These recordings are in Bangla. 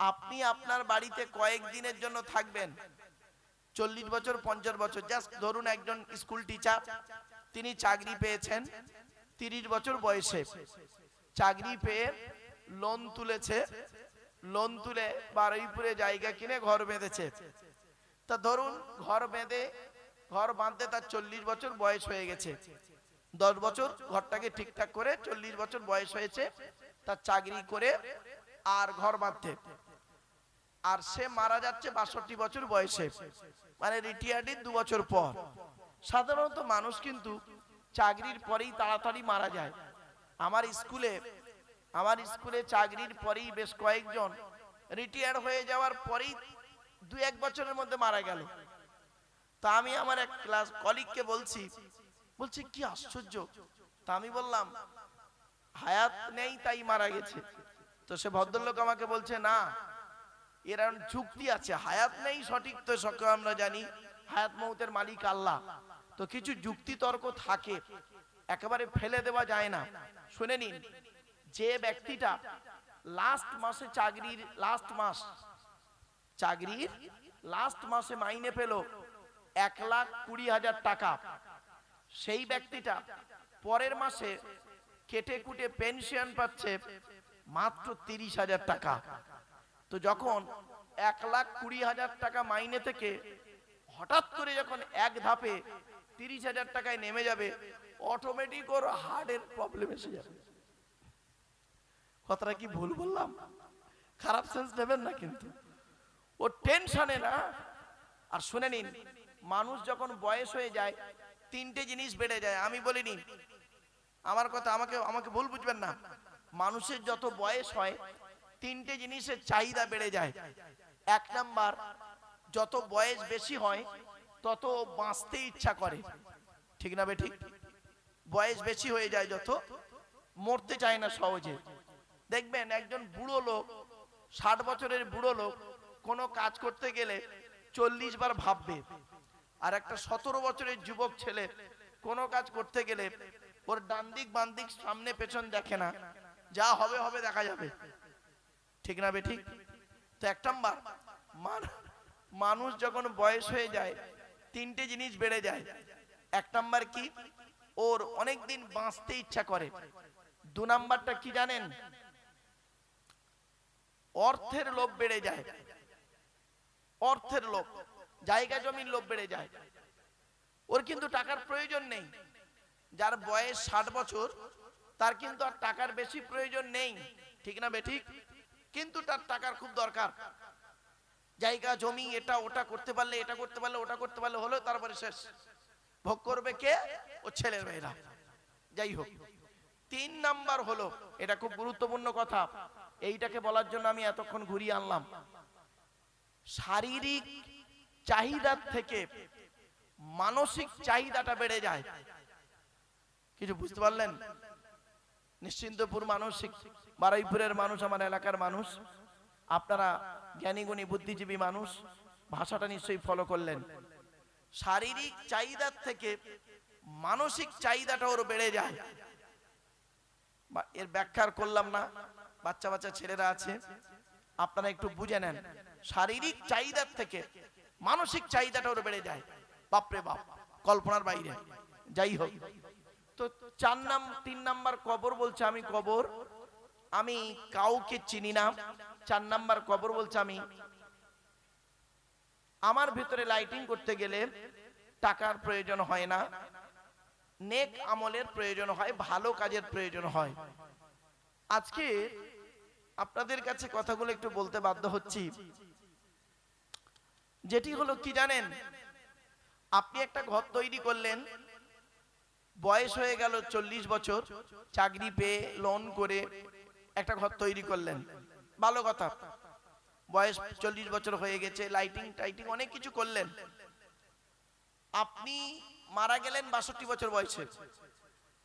আপনি আপনার বাড়িতে কয়েক দিনের জন্য থাকবেন। চল্লিশ বছর, পঞ্চাশ বছর জাস্ট ধরুন একজন স্কুল টিচার তিনি চাকরি পেয়েছেন, তিরিশ বছর বয়সে, চাকরি পেয়ে লোন তুলেছে লোন তুলে বারুইপুরে জায়গা কিনে ঘর বেঁধেছে। তা ধরুন ঘর বেঁধে, ঘর বাঁধতে তার চল্লিশ বছর বয়স হয়ে গেছে। দশ বছর ঘরটাকে ঠিকঠাক করে চল্লিশ বছর বয়স হয়েছে, তার চাকরি করে আর ঘর বাঁধতে। আর সে মারা যাচ্ছে বাষট্টি বছর বয়সে। মানে রিটায়ার্ডের দু বছর পর। সাধারণত মানুষ কিন্তু চাকরির পরেই তাড়াতাড়ি মারা যায়। আমার স্কুলে আমার স্কুলে চাকরির পরেই বেশ কয়েকজন রিটায়ার হয়ে যাওয়ার পরেই দু এক বছরের মধ্যে মারা গেল। তা আমি আমার এক ক্লাস কলিগকে বলছি বলছি, কি আশ্চর্য। তা আমি বললাম, হায়াত নেই, তাই মারা গেছে। তো সে ভদ্রলোক আমাকে বলছে, না, এর যুক্তি আছে, হায়াত নেই সঠিক তো সকল আমরা জানি, হায়াত মৌতের মালিক আল্লাহ। তো কিছু যুক্তি তর্ক থাকে, একেবারে ফেলে দেওয়া যায় না। শুনে নিন, যে ব্যক্তিটা লাস্ট মাসে চাকরির লাস্ট মাস, চাকরির লাস্ট মাসে মাইনে পেল এক লাখ কুড়ি হাজার টাকা। সেই ব্যক্তিটা পরের মাসে কেটে কুটে পেনশন পাচ্ছে মাত্র তিরিশ হাজার টাকা। তো যখন এক লাখ কুড়ি হাজার টাকা মাইনে থেকে হঠাৎ করে যখন এক ধাপে তিরিশ হাজার টাকায় নেমে যাবে অটোমেটিক ওর হার্টের প্রবলেম এসে যাবে। কথাটা কি ভুল বললাম? খারাপ সেন্স নেবেন না কিন্তু। ও টেনশনে না, আর শুনে নিন, মানুষ যখন বয়স হয়ে যায়, তিনটে জিনিস বেড়ে যায়, আমি বলিনি, আমার কথা আমাকে আমাকে ভুল বুঝবেন না। মানুষের যত বয়স হয়, তিনটে জিনিসের চাহিদা বেড়ে যায়। এক নাম্বার, যত বয়স বেশি হয়, তত বাঁচতে ইচ্ছা করে। ঠিক না বে ঠিক? বয়স বেশি হয়ে যায় যত, মরতে চায় না সহজে। দেখবেন একজন বুড়ো লোক, ষাট বছরের বুড়ো লোক, কোনো কাজ করতে গেলে চল্লিশ বার ভাববে, আর একটা সতেরো বছরের যুবক ছেলে কোনো কাজ করতে গেলে ওর ডান দিক বাম দিক সামনে পেছন দেখে না। যা হবে হবে, দেখা যাবে। ঠিক না বেঠিক তো এক নাম্বার মানুষ যখন বয়স হয়ে যায়, তিনটে জিনিস বেড়ে যায়। এক নাম্বার কি? ওর অনেক দিন বাঁচতে ইচ্ছা করে। দু নাম্বারটা কি জানেন? অর্থের লোভ বেড়ে যায়। অর্থের লোভ, জায়গা জমির লোভ বেড়ে যায়। ওর কিন্তু টাকার প্রয়োজন নেই। যার বয়স ষাট বছর তার কিন্তু আর টাকার বেশি প্রয়োজন নেই। ঠিক না বেঠিক কিন্তু তার টাকার খুব দরকার। জায়গা, জমি, এটা, ওটা করতে পারলে, এটা করতে পারলে, ওটা করতে পারলে হলো তারপরে শেষ। ভোগ করবে কে? ও ছেলের মেয়েরা। যাই হোক। তিন নাম্বার হলো, এটা খুব গুরুত্বপূর্ণ কথা। এইটাকে বলার জন্য আমি এতক্ষণ ঘুরিয়ে আনলাম। শারীরিক চাহিদার থেকে মানসিক চাহিদাটা বেড়ে যায়। কিছু বুঝতে পারলেন? নিশ্চিন্তপুর মানুষ, বারুইপুরের মানুষ, আমার এলাকার মানুষ, আপনারা জ্ঞানীগুণী, বুদ্ধিজীবী মানুষ, ভাষাটা নিশ্চয়ই ফলো করলেন। শারীরিক চাহিদার থেকে মানসিক চাহিদাটা ওর বেড়ে যায়। এর ব্যাখ্যার করলাম না, বাচ্চা বাচ্চা ছেলেরা আছে, আপনারা একটু বুঝে নেন, শারীরিক চাহিদার থেকে মানসিক চাহিদাটা ওর বেড়ে যায়। বাপরে বাপ, কল্পনার বাইরে। যাই হোক তো চার নাম, তিন নাম্বার কবর বলছে আমি কবর। আমি কাউকে চিনি না। চার নাম্বার কবর বলছে আমি। আমার ভিতরে লাইটিং করতে গেলে টাকার প্রয়োজন হয় না। নেক আমলের প্রয়োজন হয়, ভালো কাজের প্রয়োজন হয়। আজকে আপনাদের কাছে কথাগুলো একটু বলতে বাধ্য হচ্ছি। যেটি হলো কি জানেন? আপনি একটা ঘর তৈরি করলেন বয়স হয়ে গেল চল্লিশ বছর, চাকরি পেয়ে লোন করে একটা ঘর তৈরি করলেন। ভালো কথা। বয়স চল্লিশ বছর হয়ে গেছে লাইটিং টাইটিং অনেক কিছু করলেন। আপনি মারা গেলেন বাষট্টি বছর বয়সে।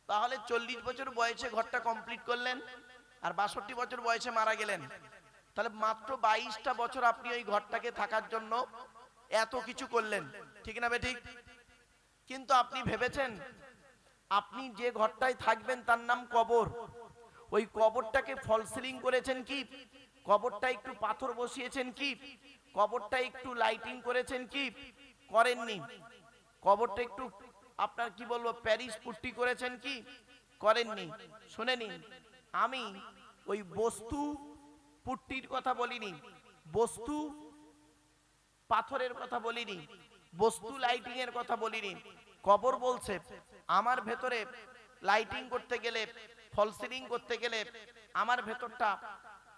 তাহলে চল্লিশ বছর বয়সে ঘরটা কমপ্লিট করলেন আর বাষট্টি বছর বয়সে মারা গেলেন। তাহলে মাত্র বাইশটা বছর আপনি ওই ঘরটাকে থাকার জন্য এত কিছু করলেন। ঠিক না বেঠিক কিন্তু আপনি ভেবেছেন আপনি যে ঘরটায় থাকবেন তার নাম কবর। ওই কবরটাকে ফল সিলিং করেছেন কি? কবরটা একটু পাথর বসিয়েছেন কি? কবরটা একটু লাইটিং করেছেন কি? করেননি। কবরটা একটু আপনার কি বলব, প্যারিস পুট্টি করেছেন কি? করেননি। শুনে নিন আমি ওই বস্তু পুট্টির কথা বলিনি। বস্তু পাথরের কথা বলিনি। বস্তু লাইটিং এর কথা বলিনি। কবর বলছে আমার ভেতরে লাইটিং করতে গেলে ফল সিলিং করতে গেলে, আমার ভেতরটা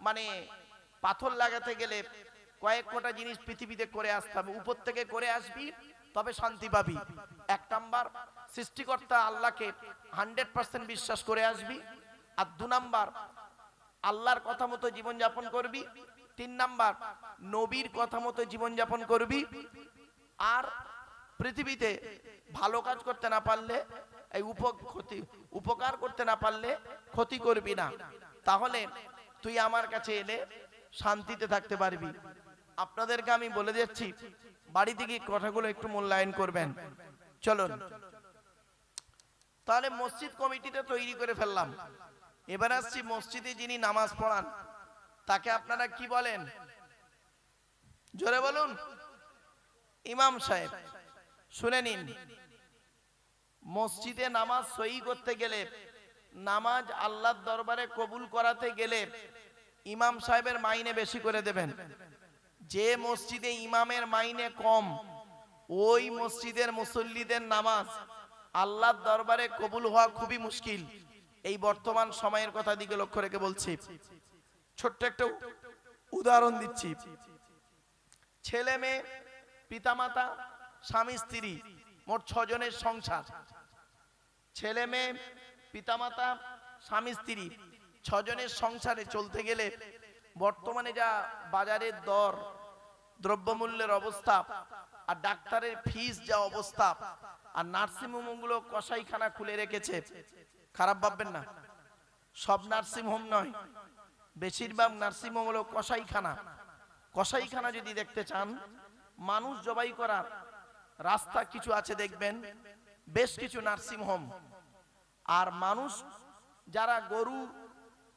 মানে পাথর লাগাতে গেলে কয়েক কটা জিনিস পৃথিবীতে করে আসতে হবে। উপর থেকে করে আসবি, তবে শান্তি পাবি। এক নাম্বার, সৃষ্টিকর্তা আল্লাহকে হান্ড্রেড পার্সেন্ট বিশ্বাস করে আসবি। আর দু নাম্বার, আল্লাহর কথা মতো জীবনযাপন করবি। তিন নাম্বার, নবীর কথা মতো জীবনযাপন করবি। আর পৃথিবীতে ভালো কাজ করতে না পারলে, এই ক্ষতি, উপকার করতে না পারলে ক্ষতি করবি না। তাহলে তুই আমার কাছে এলে শান্তিতে থাকতে পারবি। আপনাদেরকে আমি বলে দিচ্ছি, বাড়ি থেকে কথাগুলো একটু মূল্যায়ন করবেন। চলুন। তাহলে মসজিদ কমিটিটা তৈরি করে ফেললাম। এবার আসছি মসজিদে যিনি নামাজ পড়ান, তাকে আপনারা কি বলেন? জোরে বলুন। ইমাম সাহেব। শুনে নিন। মসজিদে নামাজ সই করতে গেলে, নামাজ আল্লাহর দরবারে কবুল করাতে গেলে ইমাম সাহেবের মাইনে বেশি করে দেবেন। যে মসজিদে ইমামের মাইনে কম, ওই মসজিদের মুসল্লিদের নামাজ আল্লাহর দরবারে কবুল হওয়া খুবই মুশকিল। এই বর্তমান সময়ের কথা দিকে লক্ষ্য রেখে বলছি। ছোট্ট একটা উদাহরণ দিচ্ছি। ছেলে মেয়ে, পিতামাতা স্বামী, স্ত্রী, মোট ছজনের সংসার। ছেলে মেয়ে, পিতামাতা, স্বামী, স্ত্রী, ছজনের সংসারে চলতে গেলে বর্তমানে যা বাজারের দর, দ্রব্যমূল্যের অবস্থা আর ডাক্তারের ফিস যা অবস্থা আর নার্সিংহোমগুলো কসাইখানা খুলে রেখেছে, খারাপ ভাববেন না। সব নার্সিং হোম নয়, বেশিরভাগ নার্সিং হোম হলো কসাইখানা। কসাইখানা যদি দেখতে চান, মানুষ জবাই করার রাস্তা কিছু আছে দেখবেন, বেশ কিছু নার্সিং হোম। আর মানুষ যারা গরু,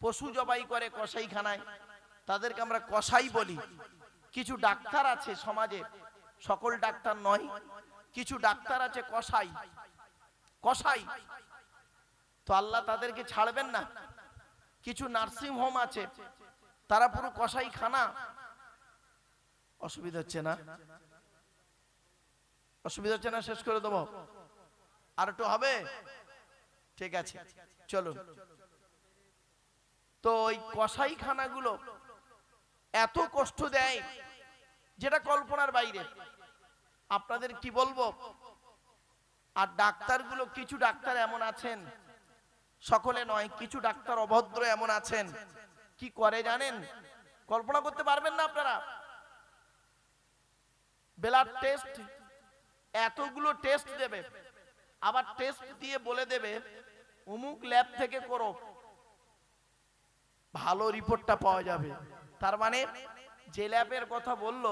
পশু জবাই করে কসাইখানায়, তাদেরকে আমরা কসাই বলি। কিছু ডাক্তার আছে সমাজে, সকল ডাক্তার নয়, কিছু ডাক্তার আছে কসাই। কসাই। তো আল্লাহ তাদেরকে ছাড়বেন না। কিছু নার্সিং হোম আছে, তারা পুরো কসাই খানা অসুবিধা হচ্ছে না? অসুবিধা হচ্ছে না শেষ করে দেবো। আর একটু হবে? ঠিক আছে চলো তো ওই কসাই খানাগুলো এত কষ্ট দেয় যেটা কল্পনার বাইরে। আপনাদের কি বলব? আর ডাক্তারগুলো কিছু ডাক্তার এমন আছেন, সকলে নয়, কিছু ডাক্তার অভদ্র এমন আছেন। কি করে জানেন? কল্পনা করতে পারবেন না আপনারা? ব্লাড টেস্ট এতগুলো টেস্ট দেবে। আবার টেস্ট দিয়ে বলে দেবে, অমুক ল্যাব থেকে করো, ভালো রিপোর্টটা পাওয়া যাবে। তার মানে যে ল্যাবের কথা বলল,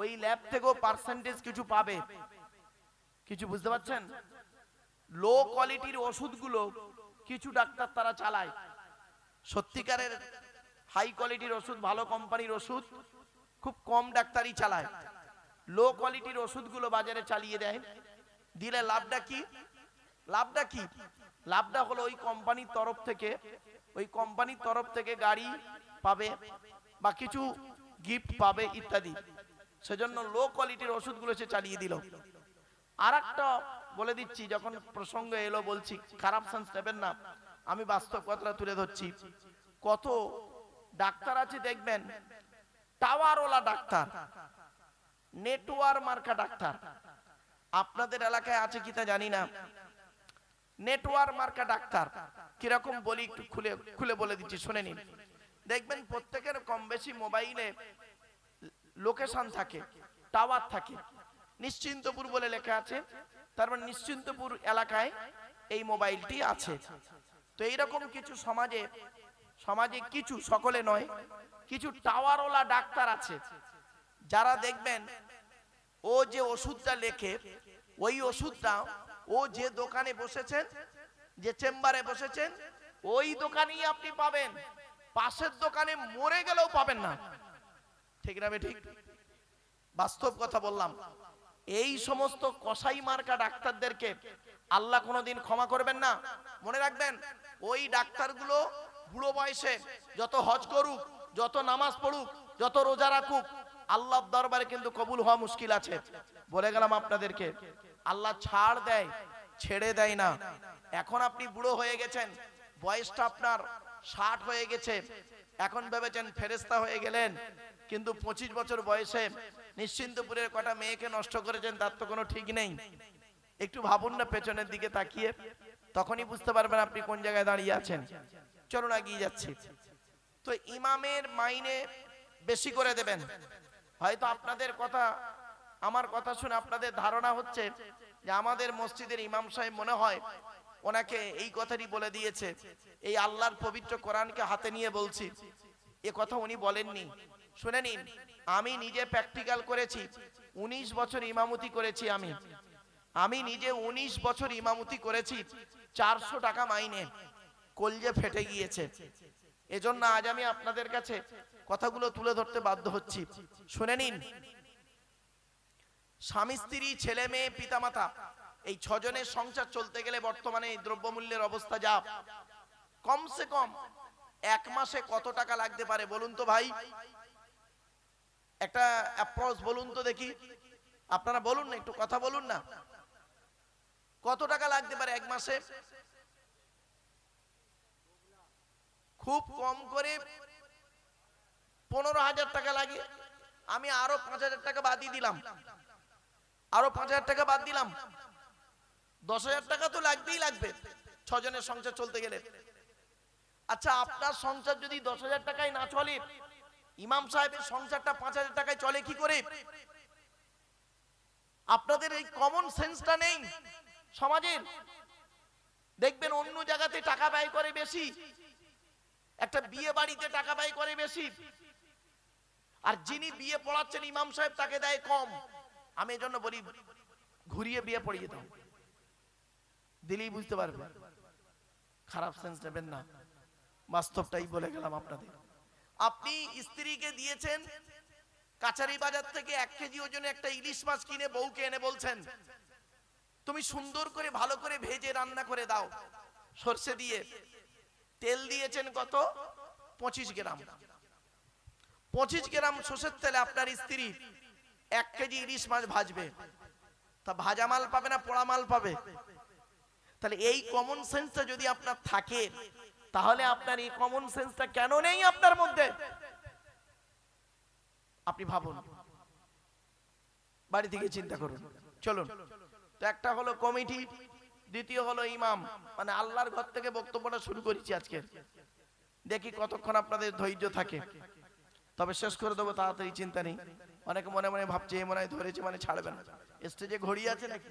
ওই ল্যাব থেকেও পার্সেন্টেজ কিছু পাবে। কিছু বুঝতে পারছেন? লো কোয়ালিটির ওষুধগুলো কিছু ডাক্তার তারা চালায়। সত্যিকারের হাই কোয়ালিটির ওষুধ, ভালো কোম্পানির ওষুধ খুব কম ডাক্তারই চালায়। লো কোয়ালিটির ওষুধগুলো বাজারে চালিয়ে দেয়। দিলে লাভটা কি? লাভটা কি? লাভটা হলো ওই কোম্পানির তরফ থেকে, ওই কোম্পানির তরফ থেকে গাড়ি পাবে বা কিছু গিফট পাবে ইত্যাদি। সেজন্য লো কোয়ালিটির ওষুধগুলো সে চালিয়ে দিল। আর একটা বলে দিচ্ছি, যখন প্রসঙ্গ এলো বলছি, খারাপ সেন্স নেবেন না, আমি বাস্তব কথাটা তুলে ধরছি। কত ডাক্তার আছে দেখবেন? টাওয়ারওয়ালা ডাক্তার। নেটওয়ার্ক মার্কা ডাক্তার। আপনাদের এলাকায় আছে কিনা জানি না। নেটওয়ার্ক মার্কা ডাক্তার। কীরকম বলি একটু খুলে খুলে বলে দিচ্ছি, শুনে নিন। দেখবেন প্রত্যেকের কম বেশি মোবাইলে লোকেশন থাকে টাওয়ার থাকে। নিশ্চিন্তপুর বলে লেখা আছে। তার মানে নিশ্চিন্তপুর এলাকায় এই মোবাইলটি আছে। তো এইরকম কিছু সমাজে সমাজে কিছু, সকলে নয়, কিছু টাওয়ারওয়ালা ডাক্তার আছে। যারা দেখবেন, ও যে ওষুধটা লেখে, ওই ওষুধটা ও যে দোকানে বসেছেন, যে চেম্বারে বসেছেন, ওই দোকানেই আপনি পাবেন। পাশের দোকানে মরে গেলেও পাবেন না। ঠিক না ঠিক? বাস্তব কথা বললাম। এই সমস্ত কসাই মার্কা ডাক্তারদেরকে আল্লাহ কোনোদিন ক্ষমা করবেন না। মনে রাখবেন, ওই ডাক্তারগুলো বুড়ো বয়সে যত হজ করুক, যত নামাজ পড়ুক, যত রোজা রাখুক আল্লাহর দরবারে কিন্তু কবুল হওয়া মুশকিল আছে। বলে গেলাম আপনাদেরকে, আল্লাহ ছাড় দেয়, ছেড়ে দেয় না। এখন আপনি বুড়ো হয়ে গেছেন, বয়সটা আপনার ষাট হয়ে গেছে। এখন ভেবেছেন ফেরেস্তা হয়ে গেলেন, কিন্তু পঁচিশ বছর বয়সে নিশ্চিন্তপুরের কটা মেয়েকে নষ্ট করেছেন, তার তো কোনো ঠিক নেই। একটু ভাবুন না পেছনের দিকে তাকিয়ে, তখনই বুঝতে পারবেন আপনি কোন জায়গায় দাঁড়িয়ে আছেন। চলুন এগিয়ে যাচ্ছি। তো ইমামের মাইনে বেশি করে দেবেন। হয়তো আপনাদের কথা, আমার কথা শুনে আপনাদের ধারণা হচ্ছে যে আমাদের মসজিদের ইমাম সাহেব মনে হয় ওনাকে এই কথাটি বলে দিয়েছে। এই আল্লাহর পবিত্র কোরআনকে হাতে নিয়ে বলছি। এ কথা উনি বলেননি। শুনে নিন, আমি নিজে প্র্যাকটিক্যাল করেছি ১৯ বছর ইমামতি করেছি আমি। আমি নিজে ১৯ বছর ইমামতি করেছি, চারশো টাকা মাইনে, কলজে ফেটে গিয়েছে। এজন্য আজ আমি আপনাদের কাছে কথাগুলো তুলে ধরতে বাধ্য হচ্ছি। শুনে নিন। স্বামী, স্ত্রী, ছেলে, মেয়ে, পিতামাতা, এই ছজনের সংসার চলতে গেলে বর্তমানে এই দ্রব্যমূল্যের অবস্থা যা। কমসে কম এক মাসে কত টাকা লাগতে পারে বলুন তো ভাই? একটা অ্যাপ্রোচ বলুন তো দেখি। আপনারা বলুন না, একটু কথা বলুন না। কত টাকা লাগতে পারে এক মাসে? খুব কম করে পনেরো হাজার টাকা লাগে আমি আরও পাঁচ হাজার টাকা বাদই দিলাম। আরও পাঁচ হাজার টাকা বাদ দিলাম। দশ হাজার টাকা তো লাগবেই লাগবে। ছজনের সংসার চলতে গেলে। আচ্ছা আপনার সংসার যদি দশ হাজার টাকায় না চলে, ইমাম সাহেবের সংসারটা পাঁচ হাজার টাকায় চলে কি করে? আপনাদের এই কমন সেন্সটা নেই সমাজের। দেখবেন অন্য জায়গাতে টাকা ব্যয় করে বেশি, একটা বিয়ে বাড়িতে টাকা ব্যয় করে বেশি। আর যিনি বিয়ে পড়াচ্ছেন, ইমাম সাহেব তাকে দেয় কম। আমি এই জন্য বলি, ঘুরিয়ে বিয়ে পড়িয়ে দাও। দিলেই বুঝতে পারবে। খারাপ সেন্স নেবেন না। বাস্তবটাই বলে গেলাম আপনাদের। আপনি স্ত্রীকে দিয়েছেন, কাছারি বাজার থেকে এক কেজি ওজনে একটা ইলিশ মাছ কিনে বউকে এনে বলছেন, তুমি সুন্দর করে, ভালো করে ভেজে রান্না করে দাও। সর্ষে দিয়ে তেল দিয়েছেন কত? পঁচিশ গ্রাম। পঁচিশ গ্রাম সর্ষের তেলে আপনার স্ত্রী এক কেজি ইলিশ মাছ ভাজবে। তা ভাজা মাল পাবে না পোড়া মাল পাবে? তাহলে এই কমন সেন্সটা যদি আপনার থাকে, তাহলে আপনার এই কমন সেন্সটা কেন নেই আপনার মধ্যে? আপনি ভাবুন। বাড়ি থেকে চিন্তা করুন। চলুন। তো একটা হলো কমিটি, দ্বিতীয় হলো ইমাম। মানে আল্লাহর ঘর থেকে বক্তব্যটা শুরু করেছি আজকে। দেখি কতক্ষণ আপনাদের ধৈর্য থাকে। তবে শেষ করে দেবো, তাড়াতাড়ি চিন্তা নেই। অনেকে মনে মনে ভাবছে মনে হয় ধরেছে মানে ছাড়বে না। স্টেজে ঘড়ি আছে নাকি?